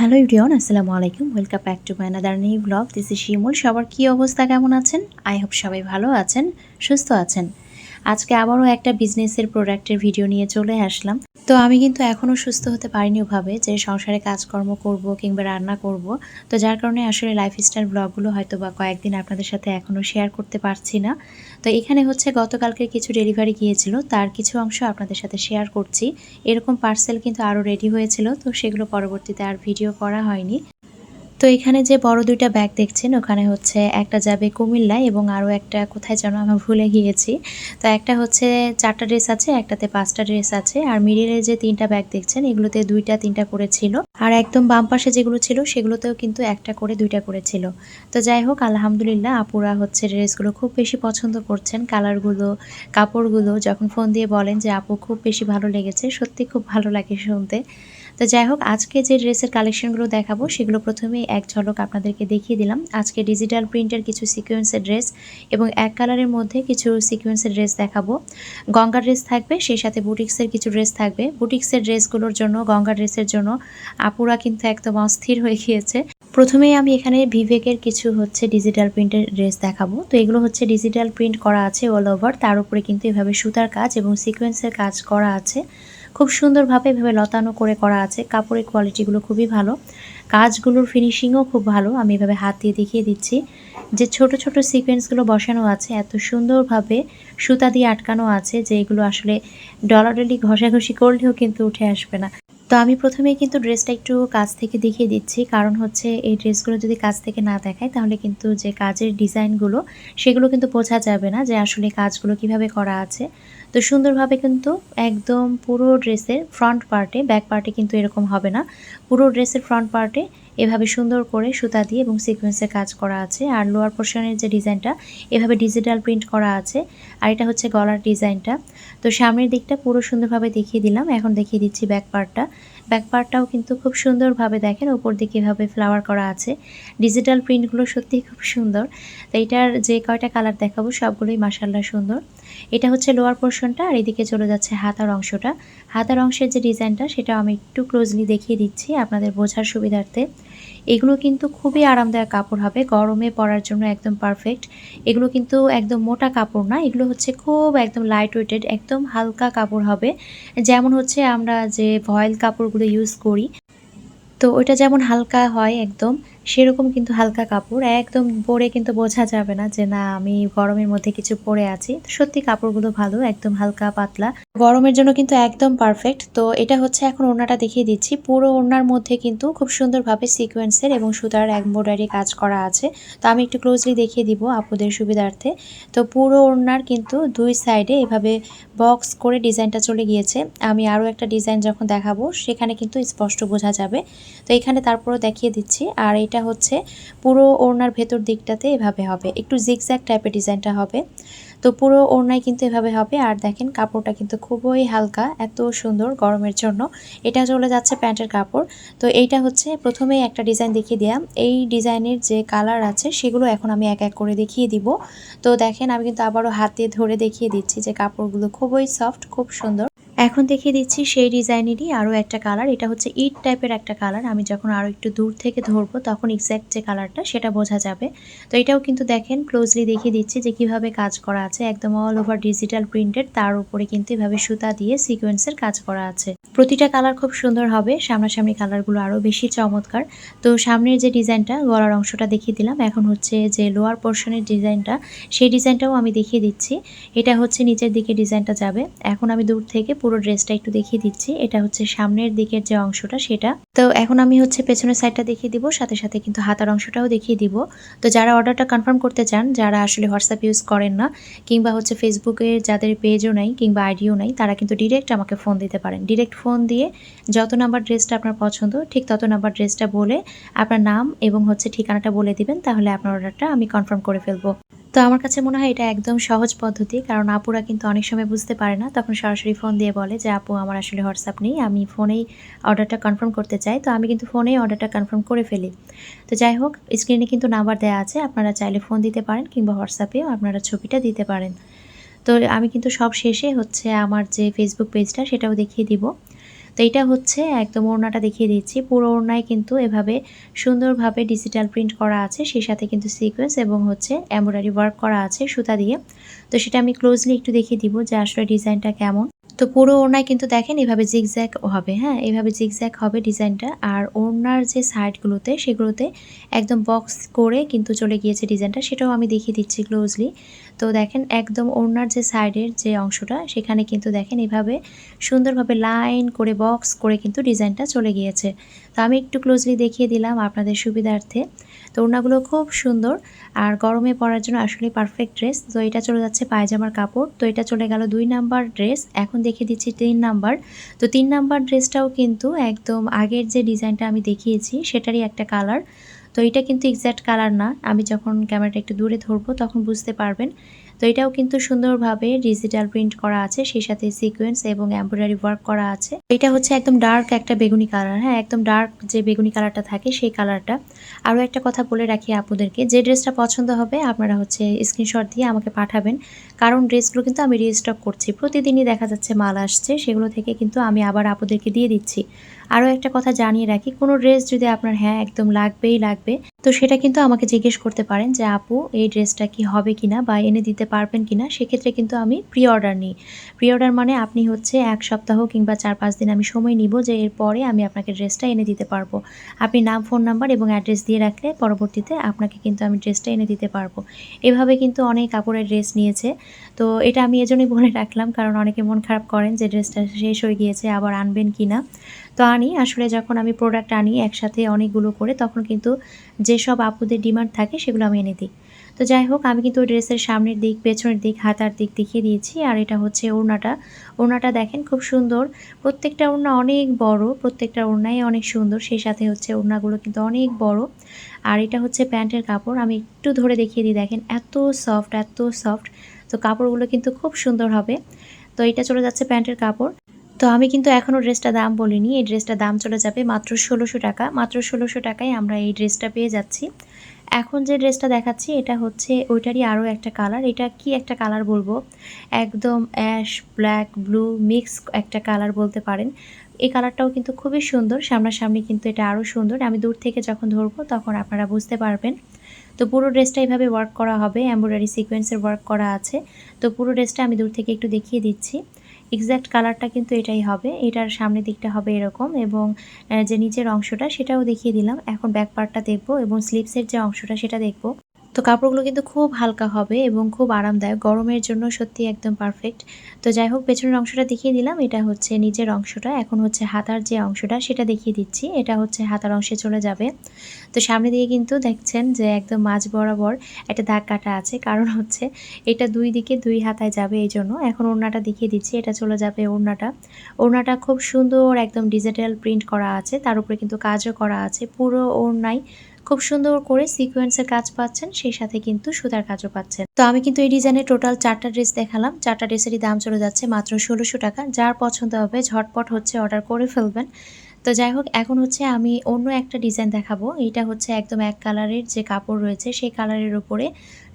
Hello ইউরিয়ন আসসালামু আলাইকুম। Welcome back to my new blog this is Shimul সবার কী অবস্থা? কেমন আছেন? আই হোপ সবাই ভালো আছেন, সুস্থ আছেন। আজকে আবারও একটা বিজনেসের প্রোডাক্টের ভিডিও নিয়ে চলে আসলাম। তো আমি কিন্তু এখনও সুস্থ হতে পারিনি ওভাবে যে সংসারে কাজকর্ম করব কিংবা রান্না করব। তো যার কারণে আসলে লাইফস্টাইল ব্লগগুলো হয়তো বা কয়েকদিন আপনাদের সাথে এখনও শেয়ার করতে পারছি না। তো এখানে হচ্ছে গতকালকে কিছু ডেলিভারি গিয়েছিল, তার কিছু অংশ আপনাদের সাথে শেয়ার করছি। এরকম পার্সেল কিন্তু আরও রেডি হয়েছিল, তো সেগুলো পরবর্তীতে আর ভিডিও করা হয়নি। তো এখানে যে বড় দুইটা ব্যাগ দেখছেন, ওখানে হচ্ছে একটা যাবে কুমিল্লায় এবং আরও একটা কোথায় যেন আমি ভুলে গিয়েছি। তো একটা হচ্ছে চারটা ড্রেস আছে, একটাতে পাঁচটা ড্রেস আছে। আর মিডিলে যে তিনটা ব্যাগ দেখছেন, এগুলোতে দুইটা তিনটা করে ছিল। আর একদম বাম পাশে যেগুলো ছিল, সেগুলোতেও কিন্তু একটা করে দুইটা করে ছিল। তো যাই হোক, আলহামদুলিল্লাহ আপুরা হচ্ছে ড্রেসগুলো খুব বেশি পছন্দ করছেন। কালারগুলো, কাপড়গুলো যখন ফোন দিয়ে বলেন যে, আপু, খুব বেশি ভালো লেগেছে, সত্যি খুব ভালো লাগে শুনতে। তো যাই হোক, আজকে যে ড্রেসের কালেকশনগুলো দেখাবো, সেগুলো প্রথমেই এক ঝলক আপনাদেরকে দেখিয়ে দিলাম। আজকে ডিজিটাল প্রিন্টের কিছু সিকোয়েন্সের ড্রেস এবং এক কালারের মধ্যে কিছু সিকোয়েন্সের ড্রেস দেখাবো। গঙ্গা ড্রেস থাকবে, সেই সাথে বুটিক্সের কিছু ড্রেস থাকবে। বুটিক্সের ড্রেসগুলোর জন্য, গঙ্গা ড্রেসের জন্য আপুরা কিন্তু একদম অস্থির হয়ে গিয়েছে। প্রথমেই আমি এখানে ভিভেকের কিছু হচ্ছে ডিজিটাল প্রিন্টের ড্রেস দেখাবো। তো এগুলো হচ্ছে ডিজিটাল প্রিন্ট করা আছে অল ওভার তার উপরে কিন্তু এভাবে সুতার কাজ এবং সিকোয়েন্সের কাজ করা আছে। খুব সুন্দরভাবে এভাবে লতানো করে করা আছে। কাপড়ের কোয়ালিটিগুলো খুবই ভালো। কাজগুলোর ফিনিশিংও খুব ভালো। আমি এভাবে হাত দিয়ে দেখিয়ে দিচ্ছি যে ছোট ছোট সিকোয়েন্সগুলো বসানো আছে। এত সুন্দরভাবে সুতা দিয়ে আটকানো আছে যে এগুলো আসলে ডলাডলি ঘষাঘষি করলেও কিন্তু উঠে আসবে না। তো আমি প্রথমে কিন্তু ড্রেসটা একটু কাছ থেকে দেখিয়ে দিচ্ছি। কারণ হচ্ছে এই ড্রেসগুলো যদি কাছ থেকে না দেখায় তাহলে কিন্তু যে কাজের ডিজাইনগুলো, সেগুলো কিন্তু বোঝা যাবে না যে আসলে কাজগুলো কীভাবে করা আছে। তো সুন্দরভাবে কিন্তু একদম পুরো ড্রেসের ফ্রন্ট পার্টে ব্যাক পার্টে কিন্তু এরকম হবে না। পুরো ড্রেসের ফ্রন্ট পার্টে এভাবে সুন্দর করে সুতা দিয়ে এবং সিকোয়েন্সের কাজ করা আছে। আর লোয়ার পোর্শনের যে ডিজাইনটা এভাবে ডিজিটাল প্রিন্ট করা আছে। আর এটা হচ্ছে গলার ডিজাইনটা তো সামনের দিকটা পুরো সুন্দরভাবে দেখিয়ে দিলাম। এখন দেখিয়ে দিচ্ছি ব্যাক পার্টটা ব্যাক পার্টটাও কিন্তু খুব সুন্দরভাবে দেখেন, ওপর দিকে এভাবে ফ্লাওয়ার করা আছে। ডিজিটাল প্রিন্টগুলো সত্যিই খুব সুন্দর। তো এটার যে কয়টা কালার দেখাবো, সবগুলোই মাসাল্লা সুন্দর। এটা হচ্ছে লোয়ার পোর্শনটা আর এদিকে চলে যাচ্ছে হাতার অংশটা। হাতার অংশের যে ডিজাইনটা সেটা আমি একটু ক্লোজলি দেখিয়ে দিচ্ছি আপনাদের বোঝার সুবিধার্থে। এগুলো কিন্তু খুবই আরামদায়ক কাপড় হবে। গরমে পরার জন্য একদম পারফেক্ট এগুলো কিন্তু একদম মোটা কাপড় না, এগুলো হচ্ছে খুব একদম লাইট ওয়েটেড একদম হালকা কাপড় হবে। যেমন হচ্ছে আমরা যে ভয়েল কাপড়গুলো ইউজ করি, তো ওইটা যেমন হালকা হয় একদম সেরকম কিন্তু হালকা কাপড়। একদম পরে কিন্তু বোঝা যাবে না যে, না, আমি গরমের মধ্যে কিছু পরে আছি। সত্যি কাপড়গুলো ভালো, একদম হালকা পাতলা। গরমের জন্য কিন্তু একদম পারফেক্ট তো এটা হচ্ছে এখন ওড়নাটা দেখিয়ে দিচ্ছি। পুরো ওড়নার মধ্যে কিন্তু খুব সুন্দরভাবে সিকোয়েন্সের এবং সুতার এমব্রয়ডারি কাজ করা আছে। তো আমি একটু ক্লোজলি দেখিয়ে দিব আপুদের সুবিধার্থে। তো পুরো ওড়নার কিন্তু দুই সাইডে এভাবে বক্স করে ডিজাইনটা চলে গিয়েছে। আমি আরও একটা ডিজাইন যখন দেখাবো, সেখানে কিন্তু স্পষ্ট বোঝা যাবে। তো এখানে তারপরও দেখিয়ে দিচ্ছি। আর এটা হচ্ছে পুরো ওড়নার ভেতর দিকটাতে এভাবে হবে। একটু জিগজ্যাগ টাইপের ডিজাইনটা হবে। তো পুরো ওড়নায় কিন্তু এভাবে হবে। আর দেখেন, কাপড়টা কিন্তু খুবই হালকা, এত সুন্দর গরমের জন্য। এটা চলে যাচ্ছে প্যান্টের কাপড়। তো এইটা হচ্ছে প্রথমে একটা ডিজাইন দেখিয়ে দিলাম। এই ডিজাইনের যে কালার আছে, সেগুলো এখন আমি এক এক করে দেখিয়ে দিব। তো দেখেন, আমি কিন্তু আবারও হাতে ধরে দেখিয়ে দিচ্ছি যে কাপড়গুলো খুবই সফট, খুব সুন্দর। এখন দেখিয়ে দিচ্ছি সেই ডিজাইনেরই আরও একটা কালার এটা হচ্ছে ইট টাইপের একটা কালার আমি যখন আরও একটু দূর থেকে ধরবো তখন এক্স্যাক্ট যে কালারটা সেটা বোঝা যাবে। তো এটাও কিন্তু দেখেন ক্লোজলি দেখিয়ে দিচ্ছি যে কীভাবে কাজ করা আছে, একদম অল ওভার ডিজিটাল প্রিন্টেড তার উপরে কিন্তু এভাবে সুতা দিয়ে সিকোয়েন্সের কাজ করা আছে। প্রতিটা কালার খুব সুন্দর হবে, সামনাসামনি কালারগুলো আরও বেশি চমৎকার। তো সামনের যে ডিজাইনটা, গলার অংশটা দেখিয়ে দিলাম, এখন হচ্ছে যে লোয়ার পোর্শনের ডিজাইনটা, সেই ডিজাইনটাও আমি দেখিয়ে দিচ্ছি। এটা হচ্ছে নিচের দিকে ডিজাইনটা যাবে, এখন আমি দূর থেকে পুরো ড্রেসটা একটু দেখিয়ে দিচ্ছি। এটা হচ্ছে সামনের দিকের যে অংশটা, সেটা। তো এখন আমি হচ্ছে পেছনের সাইডটা দেখিয়ে দিব, সাথে সাথে কিন্তু হাতার অংশটাও দেখিয়ে দিব। তো যারা অর্ডারটা কনফার্ম করতে চান, যারা আসলে হোয়াটসঅ্যাপ ইউজ করেন না, কিংবা হচ্ছে ফেসবুকে যাদের পেজও নাই, কিংবা আইডিও নাই, তারা কিন্তু ডিরেক্ট আমাকে ফোন দিতে পারেন। ডিরেক্ট ফোন দিয়ে যত নাম্বার ড্রেসটা আপনার পছন্দ, ঠিক তত নাম্বার ড্রেসটা বলে আপনার নাম এবং হচ্ছে ঠিকানাটা বলে দিবেন, তাহলে আপনার অর্ডারটা আমি কনফার্ম করে ফেলব। তো আমার কাছে মনে হয় এটা একদম সহজ পদ্ধতি, কারণ আপুরা কিন্তু অনেক সময় বুঝতে পারে না। তখন সরাসরি ফোন দিয়ে বলে যে, আপু, আমার আসলে হোয়াটসঅ্যাপ নেই, আমি ফোনেই অর্ডারটা কনফার্ম করতে চাই। তো আমি কিন্তু ফোনেই অর্ডারটা কনফার্ম করে ফেলি। তো যাই হোক স্ক্রিনে কিন্তু নাম্বার দেওয়া আছে, আপনারা চাইলে ফোন দিতে পারেন কিংবা হোয়াটসঅ্যাপেও আপনারা ছবিটা দিতে পারেন। তো আমি কিন্তু সব শেষে হচ্ছে আমার যে ফেসবুক পেজটা সেটাও দেখিয়ে দিব। তো এটা হচ্ছে একদম ওড়নাটা দেখিয়ে দিচ্ছি। পুরো ওড়নায় কিন্তু এভাবে সুন্দরভাবে ডিজিটাল প্রিন্ট করা আছে। সেই সাথে কিন্তু সিকোয়েন্স এবং হচ্ছে এমব্রয়ডারি ওয়ার্ক করা আছে সুতা দিয়ে। তো সেটা আমি ক্লোজলি একটু দেখিয়ে দিব যে আসলে ডিজাইনটা কেমন। তো পুরো ওড়নায় কিন্তু দেখেন এভাবে জিগজ্যাক হবে হ্যাঁ? এভাবে জিগজ্যাক হবে ডিজাইনটা আর ওড়নার যে সাইডগুলোতে সেগুলোতে একদম বক্স করে কিন্তু চলে গিয়েছে ডিজাইনটা সেটাও আমি দেখিয়ে দিচ্ছি ক্লোজলি তো দেখেন একদম ওড়নার যে সাইডের যে অংশটা, সেখানে কিন্তু দেখেন এভাবে সুন্দরভাবে লাইন করে বক্স করে কিন্তু ডিজাইনটা চলে গিয়েছে। তো আমি একটু ক্লোজলি দেখিয়ে দিলাম আপনাদের সুবিধার্থে। তো ওড়নাগুলো খুব সুন্দর। আর গরমে পরার জন্য আসলে পারফেক্ট ড্রেস তো এটা চলে যাচ্ছে পায়জামার কাপড়। তো এটা চলে গেল দুই নাম্বার ড্রেস এখন দেখিয়ে দিচ্ছি তিন নাম্বার। তো তিন নাম্বার ড্রেসটাও কিন্তু একদম আগের যে ডিজাইনটা আমি দেখিয়েছি, সেটারই একটা কালার তো এটা কিন্তু এক্স্যাক্ট কালার না। আমি যখন ক্যামেরাটা একটু দূরে ধরবো, তখন বুঝতে পারবেন। তো এটাও কিন্তু সুন্দরভাবে ডিজিটাল প্রিন্ট করা আছে, সেই সাথে সিকোয়েন্স এবং এমব্রয়ডারি ওয়ার্ক করা আছে। এটা হচ্ছে একদম ডার্ক একটা বেগুনি কালার হ্যাঁ একদম ডার্ক যে বেগুনি কালারটা থাকে সেই কালারটা আরও একটা কথা বলে রাখি আপনাদেরকে যে ড্রেসটা পছন্দ হবে আপনারা হচ্ছে স্ক্রিনশট দিয়ে আমাকে পাঠাবেন। কারণ ড্রেসগুলো কিন্তু আমি রিস্টক করছি। প্রতিদিনই দেখা যাচ্ছে মাল আসছে, সেগুলো থেকে কিন্তু আমি আবার আপুদেরকে দিয়ে দিচ্ছি। আরও একটা কথা জানিয়ে রাখি, কোনো ড্রেস যদি আপনার হ্যাঁ একদম লাগবেই লাগবে, তো সেটা কিন্তু আমাকে জিজ্ঞেস করতে পারেন যে, আপু, এই ড্রেসটা কি হবে কিনা বা এনে দিতে পারবেন কিনা? সেক্ষেত্রে কিন্তু আমি প্রি অর্ডার নিই। প্রি অর্ডার মানে আপনি হচ্ছে এক সপ্তাহ কিংবা চার পাঁচ দিন আমি সময় নিব যে, এরপরে আমি আপনাকে ড্রেসটা এনে দিতে পারব। আপনি নাম ফোন নাম্বার এবং অ্যাড্রেস দিয়ে রাখলে পরবর্তীতে আপনাকে কিন্তু আমি ড্রেসটা এনে দিতে পারব। এভাবে কিন্তু অনেক কাপড়ের ড্রেস নিয়েছে, তো এটা আমি এজন্যই বলে রাখলাম, কারণ অনেকে মন খারাপ করেন যে ড্রেসটা শেষ হয়ে গিয়েছে, আবার আনবেন কি না তো আনি, আসলে যখন আমি প্রোডাক্ট আনি একসাথে অনেকগুলো করে, তখন কিন্তু যেসব আপুদের ডিমান্ড থাকে সেগুলো আমি এনে দিই। তো যাই হোক, আমি কিন্তু ওই ড্রেসের সামনের দিক, পেছনের দিক, হাতার দিক দেখিয়ে দিয়েছি। আর এটা হচ্ছে ওড়নাটা। ওড়নাটা দেখেন খুব সুন্দর। প্রত্যেকটা ওড়না অনেক বড়, প্রত্যেকটা ওড়নাই অনেক সুন্দর। সেই সাথে হচ্ছে ওড়নাগুলো কিন্তু অনেক বড়। আর এটা হচ্ছে প্যান্টের কাপড়। আমি একটু ধরে দেখিয়ে দিই, দেখেন এত সফট এত সফট তো কাপড়গুলো কিন্তু খুব সুন্দর হবে। তো এটা চলে যাচ্ছে প্যান্টের কাপড়। তো আমি কিন্তু এখনও ড্রেসটা দাম বলিনি। এই ড্রেসটা দাম চলে যাবে মাত্র ষোলোশো টাকা। মাত্র ষোলোশো টাকায় আমরা এই ড্রেসটা পেয়ে যাচ্ছি। এখন যে ড্রেসটা দেখাচ্ছি, এটা হচ্ছে ওইটারই আরও একটা কালার এটা কি একটা কালার বলব? একদম অ্যাশ ব্ল্যাক ব্লু মিক্স একটা কালার বলতে পারেন। এই কালারটাও কিন্তু খুবই সুন্দর। সামনাসামনি কিন্তু এটা আরও সুন্দর। আমি দূর থেকে যখন ধরবো, তখন আপনারা বুঝতে পারবেন। তো পুরো ড্রেসটা এইভাবে ওয়ার্ক করা হবে। এমব্রয়ডারি সিকোয়েন্সের ওয়ার্ক করা আছে। তো পুরো ড্রেসটা আমি দূর থেকে একটু দেখিয়ে দিচ্ছি। এক্স্যাক্ট কালারটা কিন্তু এটাই হবে। এটার সামনের দিকটা হবে এরকম এবং যে নিচের অংশটা সেটাও দেখিয়ে দিলাম। এখন ব্যাক পার্টটা দেখব এবং স্লিপসের যে অংশটা সেটা দেখব। তো কাপড়গুলো কিন্তু খুব হালকা হবে এবং খুব আরামদায়ক। গরমের জন্য সত্যি একদম পারফেক্ট তো যাই হোক, পেছনের অংশটা দেখিয়ে দিলাম। এটা হচ্ছে নিচের অংশটা। এখন হচ্ছে হাতার যে অংশটা, সেটা দেখিয়ে দিচ্ছি। এটা হচ্ছে হাতার অংশে চলে যাবে। তো সামনে দিয়ে কিন্তু দেখছেন যে একদম মাঝ বরাবর একটা দাগ কাটা আছে। কারণ হচ্ছে এটা দুই দিকে দুই হাতায় যাবে এই জন্য এখন ওড়নাটা দেখিয়ে দিচ্ছি। এটা চলে যাবে ওড়নাটা। ওড়নাটা খুব সুন্দর একদম ডিজিটাল প্রিন্ট করা আছে। তার উপরে কিন্তু কাজও করা আছে। পুরো ওড়নায় খুব সুন্দর করে সিকোয়েন্সের কাজ পাচ্ছেন, সেই সাথে কিন্তু সুতার কাজও পাচ্ছেন। তো আমি কিন্তু এই ডিজাইনের টোটাল চারটা ড্রেস দেখালাম। চারটা ড্রেসেরই দাম চলে যাচ্ছে মাত্র ষোলোশো টাকা। যার পছন্দ হবে, ঝটপট হচ্ছে অর্ডার করে ফেলবেন। তো যাই হোক, এখন হচ্ছে আমি অন্য একটা ডিজাইন দেখাবো। এটা হচ্ছে একদম এক কালারের যে কাপড় রয়েছে, সেই কালারের উপরে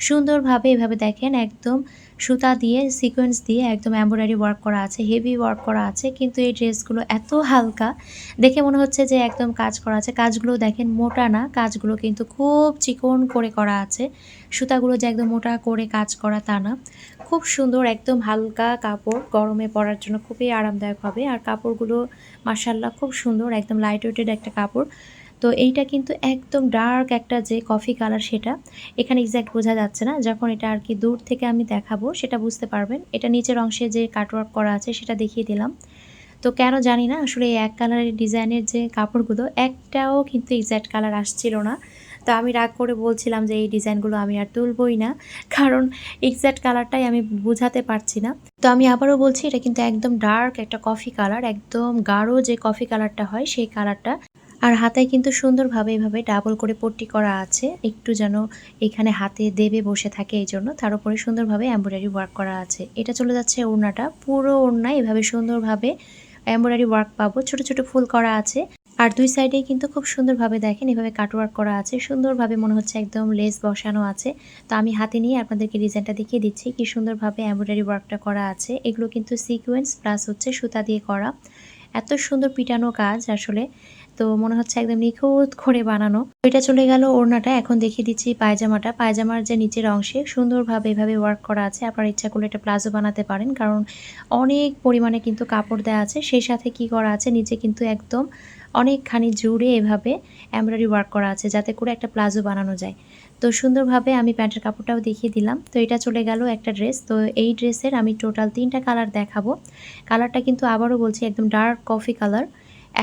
সুন্দরভাবে এভাবে দেখেন, একদম সুতা দিয়ে সিকোয়েন্স দিয়ে একদম এম্ব্রয়ডারি ওয়ার্ক করা আছে হেভি ওয়ার্ক করা আছে, কিন্তু এই ড্রেসগুলো এত হালকা, দেখে মনে হচ্ছে যে একদম কাজ করা আছে। কাজগুলো দেখেন মোটা না, কাজগুলো কিন্তু খুব চিকন করে করা আছে। সুতাগুলো যে একদম মোটা করে কাজ করা তা না। খুব সুন্দর, একদম হালকা কাপড় গরমে পরার জন্য খুবই আরামদায়ক হবে। আর কাপড়গুলো মার্শাল্লাহ খুব সুন্দর, একদম লাইট ওয়েটেড একটা কাপড়। তো এইটা কিন্তু একদম ডার্ক একটা যে কফি কালার সেটা, এখানে এক্স্যাক্ট বোঝা যাচ্ছে না। যখন এটা আর কি দূর থেকে আমি দেখাবো, সেটা বুঝতে পারবেন। এটা নিচের অংশে যে কাটওয়ার্ক করা আছে, সেটা দেখিয়ে দিলাম। তো কেন জানি না, আসলে এই এক কালারের ডিজাইনের যে কাপড়গুলো, একটাও কিন্তু এক্স্যাক্ট কালার আসছিল না। তো আমি রাগ করে বলছিলাম যে এই ডিজাইনগুলো আমি আর তুলবই না, কারণ এক্স্যাক্ট কালারটাই আমি বুঝাতে পারছি না। তো আমি আবারও বলছি, এটা কিন্তু একদম ডার্ক একটা কফি কালার একদম গাঢ় যে কফি কালারটা হয় সেই কালারটা আর হাতায় কিন্তু সুন্দরভাবে এভাবে ডাবল করে পট্টি করা আছে, একটু যেন এখানে হাতে দেবে বসে থাকে এই জন্য। তার উপরে সুন্দরভাবে এম্ব্রয়ডারি ওয়ার্ক করা আছে। এটা চলে যাচ্ছে ওড়নাটা, পুরো ওড়না এভাবে সুন্দরভাবে এম্ব্রয়ডারি ওয়ার্ক পাবো। ছোট ছোট ফুল করা আছে। আর দুই সাইডে কিন্তু খুব সুন্দরভাবে দেখেন, এভাবে কাটওয়ার্ক করা আছে, সুন্দরভাবে মনে হচ্ছে একদম লেস বসানো আছে। তো আমি হাতে নিয়ে আপনাদেরকে ডিজাইনটা দেখিয়ে দিচ্ছি, কি সুন্দরভাবে এমব্রয়ডারি ওয়ার্কটা করা আছে। এগুলো কিন্তু সিকোয়েন্স প্লাস হচ্ছে সুতা দিয়ে করা। এত সুন্দর পিটানো কাজ আসলে। তো মনে হচ্ছে একদম নিখুঁত করে বানানো। এটা চলে গেল ওড়নাটা, এখন দেখিয়ে দিচ্ছি পায়জামাটা। পায়জামার যে নিচের অংশে সুন্দরভাবে এভাবে ওয়ার্ক করা আছে। আপনার ইচ্ছা করলে এটা প্লাজো বানাতে পারেন, কারণ অনেক পরিমাণে কিন্তু কাপড় দেওয়া আছে। সেই সাথে কি করা আছে, নিচে কিন্তু একদম অনেকখানি জুড়ে এভাবে এমব্রয়ডারি ওয়ার্ক করা আছে, যাতে করে একটা প্লাজো বানানো যায়। তো সুন্দরভাবে আমি প্যান্টের কাপড়টাও দেখিয়ে দিলাম। তো এটা চলে গেল একটা ড্রেস তো এই ড্রেসের আমি টোটাল তিনটা কালার দেখাবো। কালারটা কিন্তু আবারও বলছি একদম ডার্ক কফি কালার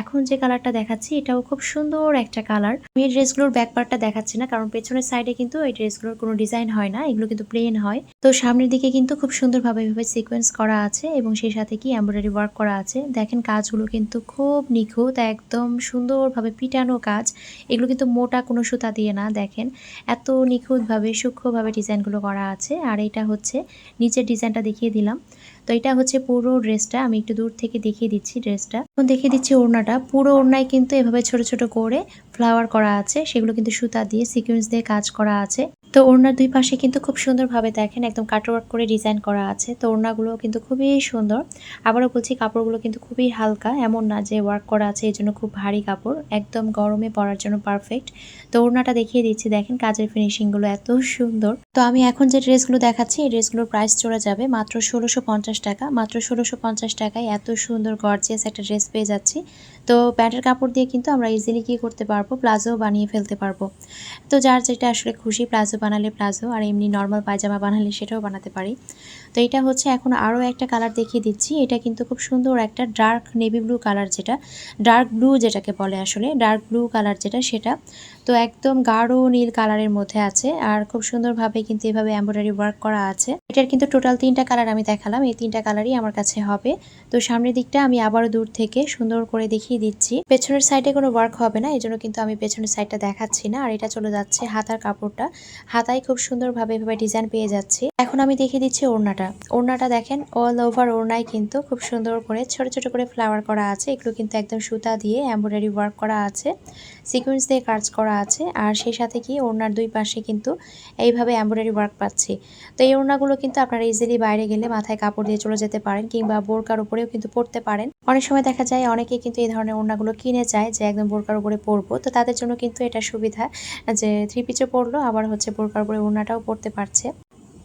এখন যে কালারটা দেখাচ্ছি, এটাও খুব সুন্দর একটা কালার আমি এই ড্রেসগুলোর ব্যাক পার্টটা দেখাচ্ছি না, কারণ পেছনের সাইডে কিন্তু এই ড্রেসগুলোর কোনো ডিজাইন হয় না, এগুলো কিন্তু প্লেন হয়। তো সামনের দিকে কিন্তু খুব সুন্দরভাবে এভাবে সিকোয়েন্স করা আছে এবং সেই সাথে কি এমব্রয়ডারি ওয়ার্ক করা আছে। দেখেন কাজগুলো কিন্তু খুব নিখুঁত, একদম সুন্দরভাবে পিটানো কাজ। এগুলো কিন্তু মোটা কোনো সুতা দিয়ে না, দেখেন। এত নিখুঁতভাবে, সূক্ষ্মভাবে ডিজাইনগুলো করা আছে। আর এটা হচ্ছে, নিচের ডিজাইনটা দেখিয়ে দিলাম। তো এটা হচ্ছে পুরো ড্রেসটা। আমি একটু দূর থেকে দেখিয়ে দিচ্ছি ড্রেসটা। এখন দেখিয়ে দিচ্ছি ওড়নাটা। পুরো ওড়নায় কিন্তু এভাবে ছোট ছোট করে ফ্লাওয়ার করা আছে। সেগুলো কিন্তু সুতা দিয়ে সিকুয়েন্স দিয়ে কাজ করা আছে। তো ওড়নার দুই পাশে কিন্তু খুব সুন্দরভাবে দেখেন, একদম কাটওয়ার্ক করে ডিজাইন করা আছে। তো ওড়নাগুলো কিন্তু খুবই সুন্দর। আবারও বলছি কাপড়গুলো কিন্তু খুবই হালকা, এমন না যে ওয়ার্ক করা আছে এই জন্য খুব ভারী কাপড়, একদম গরমে পরার জন্য পারফেক্ট। তো ওড়নাটা দেখিয়ে দিচ্ছি, দেখেন কাজের ফিনিশিংগুলো এত সুন্দর। তো আমি এখন যে ড্রেসগুলো দেখাচ্ছি, এই ড্রেসগুলোর প্রাইস চলে যাবে মাত্র ষোলোশো পঞ্চাশ টাকা। মাত্র ষোলোশো পঞ্চাশ টাকায় এত সুন্দর গর্জিয়াস একটা ড্রেস পেয়ে যাচ্ছি। তো প্যান্টের কাপড় দিয়ে কিন্তু আমরা ইজিলি কী করতে পারব? প্লাজো বানিয়ে ফেলতে পারব। তো যার যেটা আসলে খুশি, প্লাজো বানালে প্লাজো আর এমনি নর্মাল পায়জামা বানালে সেটাও বানাতে পারি। তো এটা হচ্ছে এখন আরও একটা কালার দেখিয়ে দিচ্ছি। এটা কিন্তু খুব সুন্দর একটা ডার্ক নেভি ব্লু কালার যেটা ডার্ক ব্লু যেটাকে বলে আসলে ডার্ক ব্লু কালার যেটা সেটা। তো একদম গাঢ় নীল কালারের মধ্যে আছে আর খুব সুন্দরভাবে কিন্তু এভাবে এম্ব্রয়ডারি ওয়ার্ক করা আছে। এটার কিন্তু টোটাল তিনটা কালার আমি দেখালাম, এই তিনটা কালারই আমার কাছে হবে। তো সামনের দিকটা আমি আবারও দূর থেকে সুন্দর করে দেখিয়ে দিচ্ছি। পেছনের সাইডে কোনো ওয়ার্ক হবে না এই জন্য কিন্তু আমি পেছনের সাইডটা দেখাচ্ছি না। আর এটা চলে যাচ্ছে হাতার কাপড়টা। হাতায় খুব সুন্দরভাবে এভাবে ডিজাইন পেয়ে যাচ্ছে। এখন আমি দেখিয়ে দিচ্ছি ওড়নাটা। ওড়নাটা। ওড়নাটা দেখেন অল ওভার ওড়নায় কিন্তু খুব সুন্দর করে ছোট ছোট করে ফ্লাওয়ার করা আছে। এগুলো কিন্তু একদম সুতা দিয়ে এম্ব্রয়ডারি ওয়ার্ক করা আছে সিকোয়েন্স দিয়ে কাজ করা আছে। আর সেই সাথে কি ওড়নার দুই পাশে কিন্তু এইভাবে এম্ব্রয়ডারি ওয়ার্ক পাচ্ছি। তো এই ওড়নাগুলো কিন্তু আপনারা ইজিলি বাইরে গেলে মাথায় কাপড় দিয়ে চলে যেতে পারেন কিংবা বোরকার উপরেও কিন্তু পরতে পারেন। অনেক সময় দেখা যায় অনেকে কিন্তু এই ধরনের ওড়নাগুলো কিনে চায় যে একদম বোরকার উপরে পরবো। তো তাদের জন্য কিন্তু এটা সুবিধা যে থ্রি পিচও পরলো, আবার হচ্ছে বোরকার উপরে ওড়নাটাও পরতে পারছে।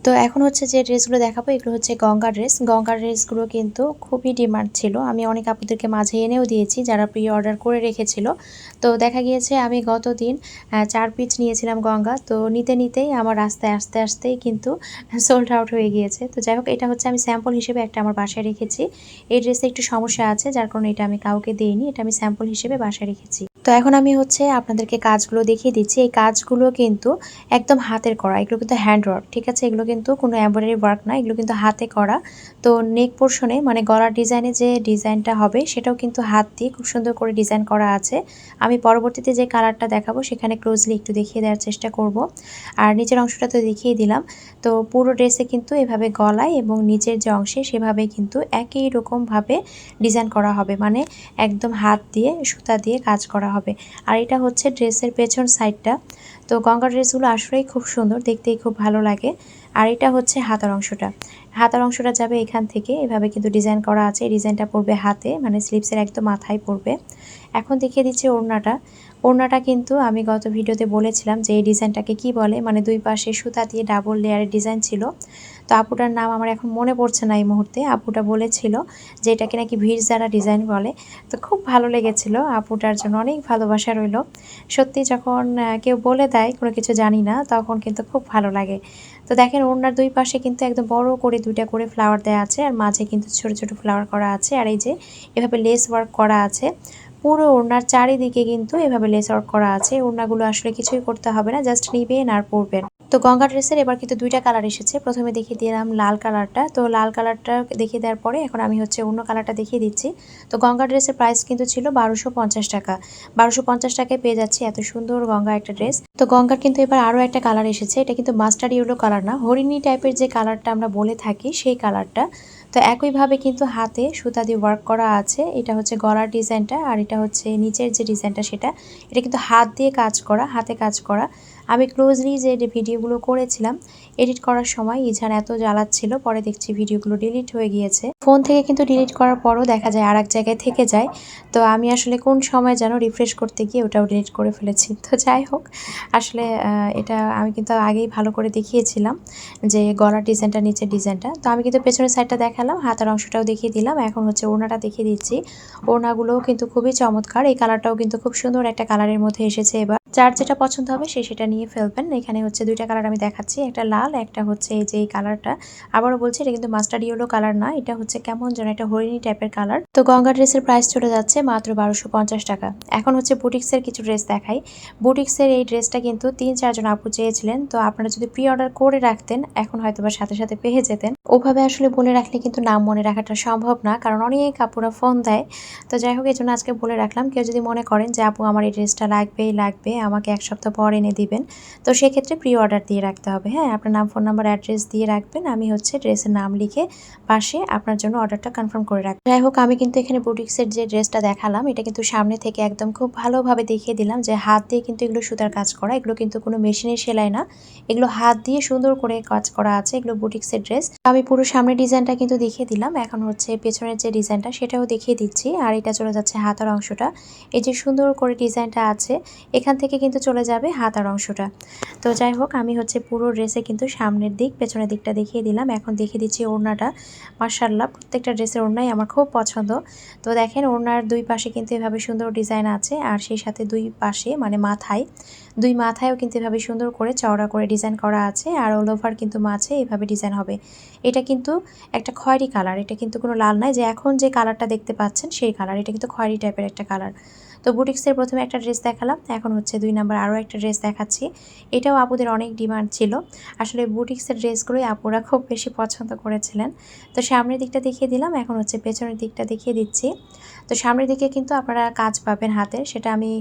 তো এখন হচ্ছে যে ড্রেসগুলো দেখাবো, এগুলো হচ্ছে গঙ্গা ড্রেস গঙ্গা ড্রেসগুলো কিন্তু খুবই ডিমান্ড ছিল। আমি অনেক আপুদেরকে মাঝে এনেও দিয়েছি, যারা প্রি অর্ডার করে রেখেছিল। তো দেখা গিয়েছে আমি গত দিন চার পিচ নিয়েছিলাম গঙ্গা। তো নিতে নিতেই আমার রাস্তায় আস্তে আস্তেই কিন্তু সোল্ড আউট হয়ে গিয়েছে। তো যাই হোক, এটা হচ্ছে আমি স্যাম্পল হিসেবে একটা আমার বাসায় রেখেছি। এই ড্রেসে একটু সমস্যা আছে, যার কারণে এটা আমি কাউকে দিইনি, এটা আমি স্যাম্পল হিসেবে বাসায় রেখেছি। তো এখন আমি হচ্ছে আপনাদেরকে কাজগুলো দেখিয়ে দিচ্ছি। এই কাজগুলো কিন্তু একদম হাতের করা, এগুলো কিন্তু হ্যান্ড ওয়ার্ক ঠিক আছে? এগুলো কিন্তু কোনো এমব্রয়ডারি ওয়ার্ক না, এগুলো কিন্তু হাতে করা। তো নেক পোর্শনে মানে গলার ডিজাইনে যে ডিজাইনটা হবে, সেটাও কিন্তু হাত দিয়ে খুব সুন্দর করে ডিজাইন করা আছে। আমি পরবর্তীতে যে কালারটা দেখাবো, সেখানে ক্লোজলি একটু দেখিয়ে দেওয়ার চেষ্টা করব। আর নিচের অংশটা তো দেখিয়ে দিলাম। তো পুরো ড্রেসে কিন্তু এভাবে গলায় এবং নিচের যে অংশে, সেভাবে কিন্তু একই রকমভাবে ডিজাইন করা হবে। মানে একদম হাত দিয়ে, সুতা দিয়ে কাজ করা হবে। আর এটা হচ্ছে ড্রেসের পেছন সাইডটা তো গঙ্গা ড্রেসগুলো আসলেই খুব সুন্দর, দেখতেই খুব ভালো লাগে। আর এটা হচ্ছে হাতার অংশটা। হাতার অংশটা যাবে এখান থেকে। এভাবে কিন্তু ডিজাইন করা আছে। ডিজাইনটা পড়বে হাতে মানে স্লিপসের একদম মাথায় পড়বে। এখন দেখিয়ে দিচ্ছে ওড়নাটা। ওড়নাটা কিন্তু আমি গত ভিডিওতে বলেছিলাম যে এই ডিজাইনটাকে কি বলে? মানে দুই পাশে সুতা দিয়ে ডাবল লেয়ারের ডিজাইন ছিল। তো আপুটার নাম আমার এখন মনে পড়ছে না এই মুহূর্তে। আপুটা বলেছিল যে এটাকে নাকি ভিড় যারা ডিজাইন বলে। তো খুব ভালো লেগেছিল। আপুটার জন্য অনেক ভালোবাসা রইল। সত্যি যখন কেউ বলে দেয়, কোনো কিছু জানি না, তখন কিন্তু খুব ভালো লাগে। তো দেখেন ওড়নার দুই পাশে কিন্তু একদম বড় করে দুইটা করে ফ্লাওয়ার দেওয়া আছে আর মাঝে কিন্তু ছোট ছোট ফ্লাওয়ার করা আছে আর এই যে এভাবে লেস ওয়ার্ক করা আছে। পুরো ওড়নার চারিদিকে কিন্তু এভাবে লেস ওয়ার্ক করা আছে। ওড়নাগুলো আসলে কিছুই করতে হবে না জাস্ট নিবেন আর পরবেন। তো গঙ্গা ড্রেসের এবার কিন্তু দুইটা কালার এসেছে। প্রথমে দেখিয়ে দিলাম লাল কালারটা। তো লাল কালারটা দেখিয়ে দেওয়ার পরে এখন আমি হচ্ছে অন্য কালারটা দেখিয়ে দিচ্ছি। তো গঙ্গা ড্রেসের প্রাইস কিন্তু ছিল বারোশো পঞ্চাশ টাকা। বারোশো পঞ্চাশ টাকায় পেয়ে যাচ্ছি এত সুন্দর গঙ্গা একটা ড্রেস তো গঙ্গার কিন্তু এবার আরও একটা কালার এসেছে। এটা কিন্তু মাস্টার ইউলো কালার না। হরিণী টাইপের যে কালারটা আমরা বলে থাকি সেই কালারটা। তো একইভাবে কিন্তু হাতে সুতা দিয়ে ওয়ার্ক করা আছে। এটা হচ্ছে গলার ডিজাইনটা আর এটা হচ্ছে নিচের যে ডিজাইনটা সেটা, এটা কিন্তু হাত দিয়ে কাজ করা, হাতে কাজ করা। আমি ক্লোজলি যে ভিডিওগুলো করেছিলাম এডিট করার সময় ইঝান এত জ্বালাচ্ছিল, পরে দেখছি ভিডিওগুলো ডিলিট হয়ে গিয়েছে। ফোন থেকে কিন্তু ডিলিট করার পরও দেখা যায় আর এক জায়গায় থেকে যায়। তো আমি আসলে কোন সময় যেন রিফ্রেশ করতে গিয়ে ওটাও ডিলিট করে ফেলেছি। তো যাই হোক, আসলে এটা আমি কিন্তু আগেই ভালো করে দেখিয়েছিলাম যে গলার ডিজাইনটা নিচের ডিজাইনটা তো আমি কিন্তু পেছনের সাইডটা দেখালাম, হাতার অংশটাও দেখিয়ে দিলাম। এখন হচ্ছে ওড়নাটা দেখিয়ে দিচ্ছি। ওড়নাগুলোও কিন্তু খুবই চমৎকার। এই কালারটাও কিন্তু খুব সুন্দর একটা কালারের মধ্যে এসেছে এবার। যার যেটা পছন্দ হবে সে সেটা নিয়ে ফেলবেন। এখানে হচ্ছে দুইটা কালার আমি দেখাচ্ছি, একটা লাল, একটা হচ্ছে এই যে এই কালারটা আবারও বলছি, এটা কিন্তু মাস্টার ইয়েলো কালার না, এটা হচ্ছে কেমন যেন একটা হরিণী টাইপের কালার তো গঙ্গা ড্রেসের প্রাইস চলে যাচ্ছে মাত্র বারোশো টাকা। এখন হচ্ছে বুটিক্সের কিছু ড্রেস দেখাই। বুটিক্সের এই ড্রেসটা কিন্তু তিন চারজন আপু চেয়েছিলেন, তো আপনারা যদি প্রি অর্ডার করে রাখতেন, এখন হয়তো বা সাথে সাথে পেয়ে যেতেন। ওভাবে আসলে বলে রাখলে কিন্তু নাম মনে রাখাটা সম্ভব না, কারণ অনেক আপুরা ফোন দেয়। তো যাই হোক এই জন্য আজকে বলে রাখলাম। কেউ যদি মনে করেন যে, আপু, আমার এই ড্রেসটা লাগবেই, লাগবে আমাকে এক সপ্তাহ পর এনে দিবেন। তো সেক্ষেত্রে প্রি অর্ডার দিয়ে রাখতে হবে। হ্যাঁ আপনার নাম ফোন নাম্বার অ্যাড্রেস দিয়ে রাখবেন। আমি হচ্ছে ড্রেসের নাম লিখে পাশে আপনার জন্য অর্ডারটা কনফার্ম করে রাখব। যাই হোক, আমি কিন্তু এখানে বুটিক্সের যে ড্রেসটা দেখালাম, এটা কিন্তু সামনে থেকে একদম খুব ভালোভাবে দেখিয়ে দিলাম যে হাত দিয়ে কিন্তু এগুলো সুতার কাজ করা। এগুলো কিন্তু কোনো মেশিনের সেলাই না। এগুলো হাত দিয়ে সুন্দর করে কাজ করা আছে এগুলো বুটিক্সের ড্রেস আমি পুরো সামনের ডিজাইনটা কিন্তু দেখিয়ে দিলাম। এখন হচ্ছে পেছনের যে ডিজাইনটা সেটাও দেখিয়ে দিচ্ছি। আর এটা চলে যাচ্ছে হাতার অংশটা। এই যে সুন্দর করে ডিজাইনটা আছে, এখান থেকে কিন্তু চলে যাবে হাতার অংশটা। তো যাই হোক, আমি হচ্ছে পুরো ড্রেসে কিন্তু সামনের দিক, পেছনের দিকটা দেখিয়ে দিলাম। এখন দেখিয়ে দিচ্ছি ওড়নাটা। মার্শাল্লাহ প্রত্যেকটা ড্রেসের ওড়নাই আমার খুব পছন্দ। তো দেখেন, ওড়নার দুই পাশে কিন্তু এভাবে সুন্দর ডিজাইন আছে আর সেই সাথে দুই পাশে মানে মাথায়, দুই মাথায়ও কিন্তু এভাবে সুন্দর করে চওড়া করে ডিজাইন করা আছে আর অল ওভার কিন্তু মাঝে এভাবে ডিজাইন হবে। এটা কিন্তু একটা খয়েরি কালার এটা কিন্তু কোনো লাল নয় যে এখন যে কালারটা দেখতে পাচ্ছেন সেই কালার এটা কিন্তু খয়েরি টাইপের একটা কালার তো বুটিক্সের প্রথমে একটা ড্রেস দেখালাম, এখন হচ্ছে দুই নাম্বার আরও একটা ড্রেস দেখাচ্ছি। এটাও আপুদের অনেক ডিমান্ড ছিল। আসলে বুটিক্সের ড্রেসগুলোই আপুরা খুব বেশি পছন্দ করেছিলেন। তো সামনের দিকটা দেখিয়ে দিলাম, এখন হচ্ছে পেছনের দিকটা দেখিয়ে দিচ্ছি। তো সামনের দিকে কিন্তু আপনারা কাজ পাবেন হাতের সেটা আমি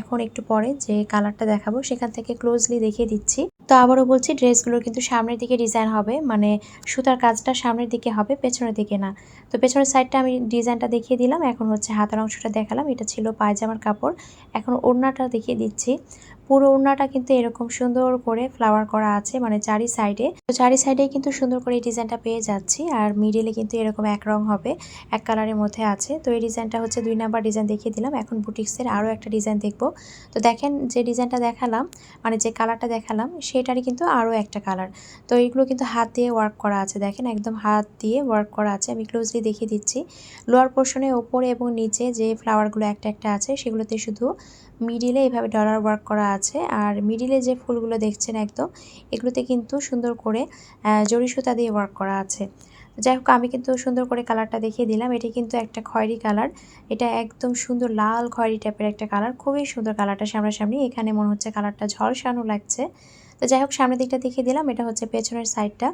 এখন একটু পরে যে কালারটা দেখাবো সেখান থেকে ক্লোজলি দেখিয়ে দিচ্ছি। তো আবারও বলছি ড্রেসগুলোর কিন্তু সামনের দিকে ডিজাইন হবে মানে সুতার কাজটা সামনের দিকে হবে, পেছনের দিকে না। তো পেছনের সাইডটা আমি ডিজাইনটা দেখিয়ে দিলাম, এখন হচ্ছে হাতের অংশটা দেখালাম, এটা ছিল পায়জামার কাপড়। এখন ওড়নাটা দেখিয়ে দিচ্ছি। পুরো ওড়নাটা কিন্তু এরকম সুন্দর করে ফ্লাওয়ার করা আছে মানে চারি সাইডে তো চারি সাইডে কিন্তু সুন্দর করে এই ডিজাইনটা পেয়ে যাচ্ছি, আর মিডিলে কিন্তু এরকম এক রং হবে, এক কালারের মধ্যে আছে। তো এই ডিজাইনটা হচ্ছে দুই নাম্বার ডিজাইন দেখিয়ে দিলাম, এখন বুটিক্সের আরও একটা ডিজাইন দেখব। তো দেখেন যে ডিজাইনটা দেখালাম মানে যে কালারটা দেখালাম, সেটারই কিন্তু আরও একটা কালার তো এইগুলো কিন্তু হাত দিয়ে ওয়ার্ক করা আছে, দেখেন একদম হাত দিয়ে ওয়ার্ক করা আছে। আমি ক্লোজলি দেখিয়ে দিচ্ছি। লোয়ার পোর্শনে ওপরে এবং নিচে যে ফ্লাওয়ারগুলো একটা একটা আছে, সেগুলোতে শুধু মিডিলে এভাবে ডলার ওয়ার্ক করা আছে। আর মিডিলে যে ফুলগুলো দেখছেন একদম, এগুলোতে কিন্তু সুন্দর করে জরি সুতা দিয়ে ওয়ার্ক করা আছে। যাই হোক, আমি কিন্তু সুন্দর করে কালারটা দেখিয়ে দিলাম। এটি কিন্তু একটা খয়েরি কালার এটা একদম সুন্দর লাল খয়েরি টাইপের একটা কালার খুবই সুন্দর কালারটা সামনাসামনি। এখানে মনে হচ্ছে কালারটা ঝলসানো লাগছে। তো যাই হোক, সামনের দিকটা দেখিয়ে দিলাম। এটা হচ্ছে পেছনের সাইডটা।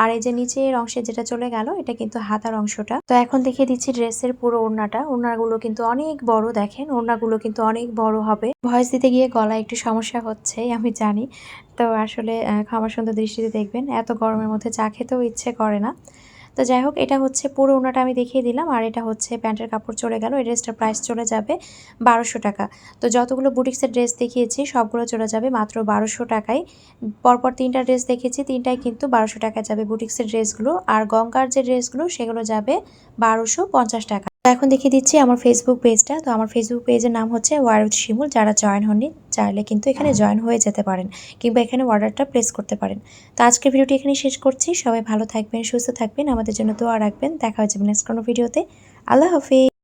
আর এই যে নিচের অংশে যেটা চলে গেল, এটা কিন্তু হাতার অংশটা। তো এখন দেখিয়ে দিচ্ছি ড্রেসের পুরো ওড়নাটা। ওড়নাগুলো কিন্তু অনেক বড়, দেখেন। ওড়নাগুলো কিন্তু অনেক বড় হবে। ভয়েস দিতে গিয়ে গলায় একটু সমস্যা হচ্ছে, আমি জানি। তো আসলে ক্ষমা সুন্দর দৃষ্টিতে দেখবেন। এত গরমের মধ্যে চা খেতেও ইচ্ছে করে না। তো যাই হোক, এটা হচ্ছে পুরো ওনাটা আমি দেখিয়ে দিলাম, আর এটা হচ্ছে প্যান্টের কাপড় চলে গেল, এই ড্রেসটার প্রাইস চলে যাবে বারোশো টাকা। তো যতগুলো বুটিক্সের ড্রেস দেখিয়েছি, সবগুলো চলে যাবে মাত্র বারোশো টাকায়। পরপর তিনটা ড্রেস দেখেছি তিনটাই কিন্তু বারোশো টাকায় যাবে বুটিক্সের ড্রেসগুলো আর গঙ্গার যে ড্রেসগুলো সেগুলো যাবে বারোশো পঞ্চাশ টাকা। এখন দেখিয়ে দিচ্ছি আমার ফেসবুক পেজটা তো আমার ফেসবুক পেজের নাম হচ্ছে ওয়ারুদ শিমুল। যারা জয়েন হননি, চাইলে কিন্তু এখানে জয়েন হয়ে যেতে পারেন কিংবা এখানে অর্ডারটা প্লেস করতে পারেন। তো আজকের ভিডিওটি এখানে শেষ করছি। সবাই ভালো থাকবেন, সুস্থ থাকবেন। আমাদের জন্য দোয়া রাখবেন। দেখা হয়ে যাবে নেক্সট কোনো ভিডিওতে আল্লাহ হাফিজ।